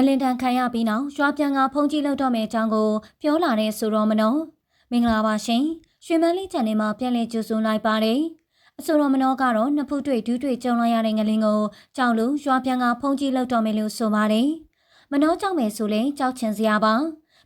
ငလင်တန်ခံရပြီးနောက်ရွာပြန်ကဖုန်ကြီးလောက်တော့မယ့်အကြောင်းကိုပြောလာတဲ့ဆိုတော့မနော်မင်္ဂလာပါရှင်ရွှေမန်းလေးချန်နယ်မှာပြန်လည်ကြိုဆိုလိုက်ပါတယ်အဆိုတော်မနောကတော့နှစ်ဖူးတွေ့ဒူးတွေ့ကြုံလိုက်ရတဲ့ငလင်ကိုကြောက်လို့ရွာပြန်ကဖုန်ကြီးလောက်တော့မယ်လို့ဆိုပါတယ်မနောကြောက်မယ်ဆိုလဲကြောက်ချင်စရာပါ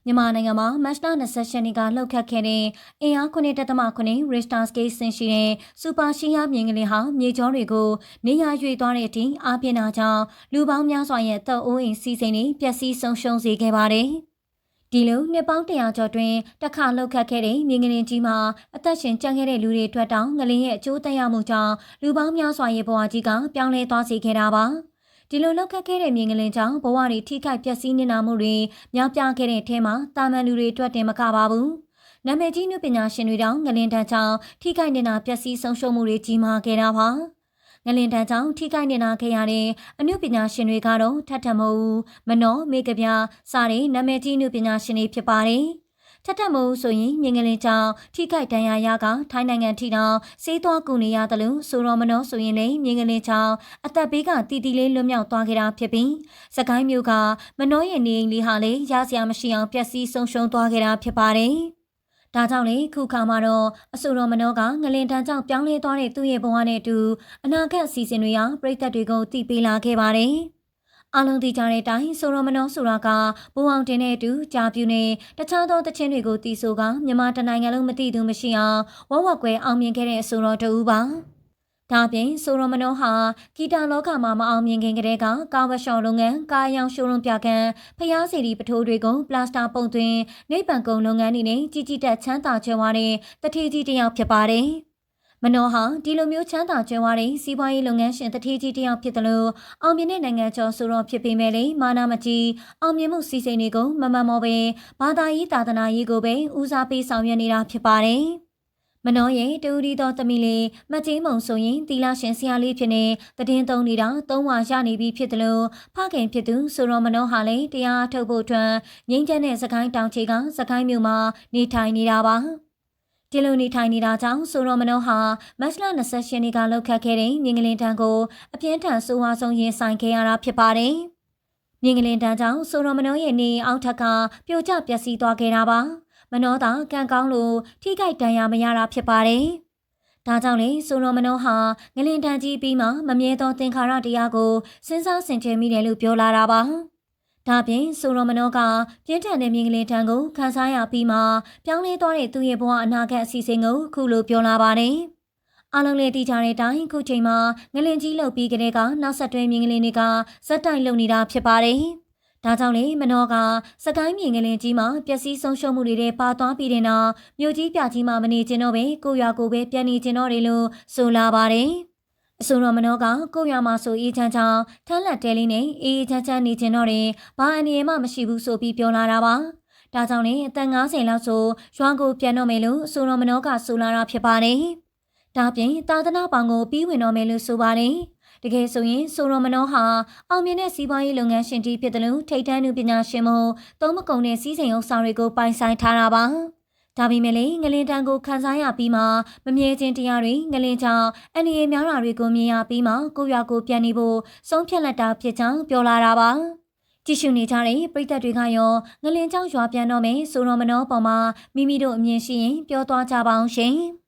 မြန်မာနိုင်ငံမှာမတ်လ28ရက်နေ့ကလှုပ်ခတ်ခဲ့တဲ့အင်အား9.9 Richter scale ဆင့်ရှိတဲ့စူပါရှီယာမြင်းကလေးဟာမြေကျောတွေကိုနေရာရွေသွားတဲ့အထိအားပြင်းတာကြောင့်လူပေါင်းများစွာရဲ့တပ်အိုးအိမ်စီစဉ်တွေပျက်စီးဆုံးရှုံးစေခဲ့ပါတယ်။ဒီလိုနှစ်ပေါင်းတရာကျော်တွင်တစ်ခါလှုပ်ခတ်ခဲ့တဲ့မြင်းကလေးကြီးမှာအသက်ရှင်ကျန်ခဲ့တဲ့လူတွေအတွက်တောင်ငလင်းရဲ့အကျိုးသက်ရောက်မှုကြောင့်လူပေါင်းများစွာရဲ့ဘဝကြီးကပြောင်းလဲသွားစေခဲ့တာပါ။ ဒီလိုလောက်ခတ်ခဲ့တဲ့မြင်ကလေးကြောင့်ဘဝတွေထိခိုက်ပျက်စီးနေတာမှုတွေများပြားခဲ့တဲ့အထဲမှာတာမန်လူတွေအတွက်တင်မကပါဘူး။နာမည်ကြီးနုပညာရှင်တွေတောင်ငလင်တန်းကြောင့်ထိခိုက်နေတာပျက်စီးဆုံးရှုံးမှုတွေကြီးမားခဲ့တာပါ။ငလင်တန်းကြောင့်ထိခိုက်နေတာခဲ့ရတဲ့အနုပညာရှင်တွေကတော့ထပ်ထမိုးမနောမေကပြစတဲ့နာမည်ကြီးနုပညာရှင်တွေဖြစ်ပါတယ်။ ထက်ထမိုးဆိုရင်မြင်ကလေးကြောင့်ထိခိုက်ဒဏ်ရာရကထိုင်းနိုင်ငံထိတောင်စေးသွားကူနေရတယ်လို့ဆိုတော်မနောဆိုရင်လည်းမြင်ကလေးကြောင့်အသက်ဘေးကတီတီလေးလွတ်မြောက်သွားခဲ့တာဖြစ်ပြီးစကိုင်းမျိုးကမနောရဲ့နေအိမ်လေးဟာလည်းရစရာမရှိအောင်ပျက်စီးဆုံးရှုံးသွားခဲ့တာဖြစ်ပါတယ်။ဒါကြောင့်လေခုခါမှာတော့အဆိုတော်မနောကငလင်တန်းကြောင့်ပြောင်းလဲသွားတဲ့သူ့ရဲ့ဘဝနဲ့အတူအနာဂတ်အစီအစဉ်တွေဟာပြည်သက်တွေကိုတည်ပေးလာခဲ့ပါတယ်။ အလုံးသိကြတဲ့အတိုင်းဆိုရမနောဆိုတာကဘိုးအောင်တင်တဲ့အတူကြာပြူနေတခြားသောတခြင်းတွေကိုတီးဆိုကမြန်မာတနိုင်ငံလုံးမသိသူမရှိအောင်ဝဝကွဲအောင်မြင်ခဲ့တဲ့အဆိုတော်တူပါဒါပြင်ဆိုရမနောဟာဂီတာလောကမှာမအောင်မြင်ခင်ကတည်းကကာဝရှော်လုပ်ငန်းကာယောင်ရှိုးရုံပြကန်ဖျားစီဒီပထိုးတွေကိုပလတ်စတာပုံသွင်းနေပံကုံလုပ်ငန်းတွေနဲ့ကြီးကြီးတက်ချမ်းသာချွဲဝါတဲ့တထေးကြီးတစ်ယောက်ဖြစ်ပါတယ်။ မနောဟာဒီလိုမျိုးချမ်းသာကြွယ်ဝတဲ့စီးပွားရေးလုပ်ငန်းရှင်တတိကြီးတစ်ယောက်ဖြစ်တယ်လို့အောင်မြင်တဲ့နိုင်ငံကျော်ဆိုတော့ဖြစ်ပေမဲ့လေမာနာမကြီးအောင်မြင်မှုစီစဉ်တွေကိုမမမောပဲဘာသာရေးသာသနာရေးကိုပဲဦးစားပေးဆောင်ရွက်နေတာဖြစ်ပါတယ်။မနောရဲ့တူဒီတော်သမီးလေးမကြီးမုံဆိုရင်တီလာရှင်ဆရာလေးဖြစ်နေတည်င်းသုံးနေတာသုံးဝါရနေပြီဖြစ်တယ်လို့ဖခင်ဖြစ်သူဆိုတော့မနောဟာလည်းတရားထုတ်ဖို့အတွက်ငင်းကျန်းတဲ့စကိုင်းတောင်ချေကစကိုင်းမြို့မှာနေထိုင်နေတာပါ။ ဒီလိုနေထိုင်နေတာကြောင့်ဆိုရောမနောဟာမတ်လ28ရက်နေ့ကလှုပ်ခတ်ခဲ့တဲ့မြင်းကလင်တန်းကိုအပြင်းထန်ဆိုးဝါးဆုံးရင်ဆိုင်ခဲ့ရတာဖြစ်ပါတယ်။မြင်းကလင်တန်းကြောင့်ဆိုရောမနောရဲ့နေအောက်ထက်ကပြိုကျပျက်စီးသွားခဲ့တာပါ။မနောသာကံကောင်းလို့ထိခိုက်ဒဏ်ရာမရတာဖြစ်ပါတယ်။ဒါကြောင့်လေဆိုရောမနောဟာငလင်တန်းကြီးပြီးမှမမြဲသောသင်္ခါရတရားကိုစဉ်းစားဆင်ခြင်မိတယ်လို့ပြောလာတာပါ။ ဒါပြင်ဆိုရောမနောကပြင်းထန်တဲ့မြင်ကလေးတန်းကိုခန်းစားရပြီးမှပြောင်းလဲသွားတဲ့သူ့ရဲ့ဘဝအနာဂတ်အစီအစဉ်ကိုခုလိုပြောလာပါတယ်။အားလုံးလည်းသိကြတဲ့အတိုင်းခုချိန်မှာငလင်ကြီးလှုပ်ပြီးကလေးကနောက်ဆက်တွဲမြင်ကလေးတွေကဇက်တိုင်လုံနေတာဖြစ်ပါတယ်။ဒါကြောင့်လေမနောကစကိုင်းမြင်ကလေးကြီးမှာပျက်စီးဆုံးရှုံးမှုတွေပါသွားပြီးတဲ့နောက်မြို့ကြီးပြကြီးမှာမနေချင်တော့ပဲကိုရွာကိုပဲပြန်နေချင်တော့တယ်လို့ဆိုလာပါတယ်။ အဆိုတော်မနောကကိုရမှာဆိုအေးချမ်းချမ်းထမ်းလက်တဲလေးနဲ့အေးချမ်းချမ်းနေကျင်တော့တယ်ဘာအနေမှမရှိဘူးဆိုပြီးပြောလာတာပါဒါကြောင့်လည်းအသက်50လောက်ဆိုရွာကိုပြန်တော့မယ်လို့အဆိုတော်မနောကဆိုလာတာဖြစ်ပါတယ်ဒါပြင်သာသနာပောင်ကိုပြီးဝင်တော့မယ်လို့ဆိုပါတယ်တကယ်ဆိုရင်ဆိုရမနောဟာအောင်မြင်တဲ့စီးပွားရေးလုပ်ငန်းရှင်တီဖြစ်တယ်လို့ထိတ်တန်းသူပညာရှင်မို့သုံးမကုံတဲ့စီးစိမ်ဥစ္စာတွေကိုပိုင်ဆိုင်ထားတာပါ ဒါပေမဲ့လည်းငလင်တန်းကိုခန်းစားရပြီးမှမမြဲခြင်းတရားတွေငလင်ကြောင့်အနေအများတာတွေကိုမြင်ရပြီးမှကိုရွာကိုပြန်နေဖို့ဆုံးဖြတ်လက်တာဖြစ်ကြောင်းပြောလာတာပါကြည့်ရှုနေကြတဲ့ပရိသတ်တွေကရောငလင်ကြောင့်ရွာပြန်တော့မယ်ဆိုတော့မနောပေါ်မှာမိမိတို့အမြင်ရှိရင်ပြောသွားကြပါအောင်ရှင်။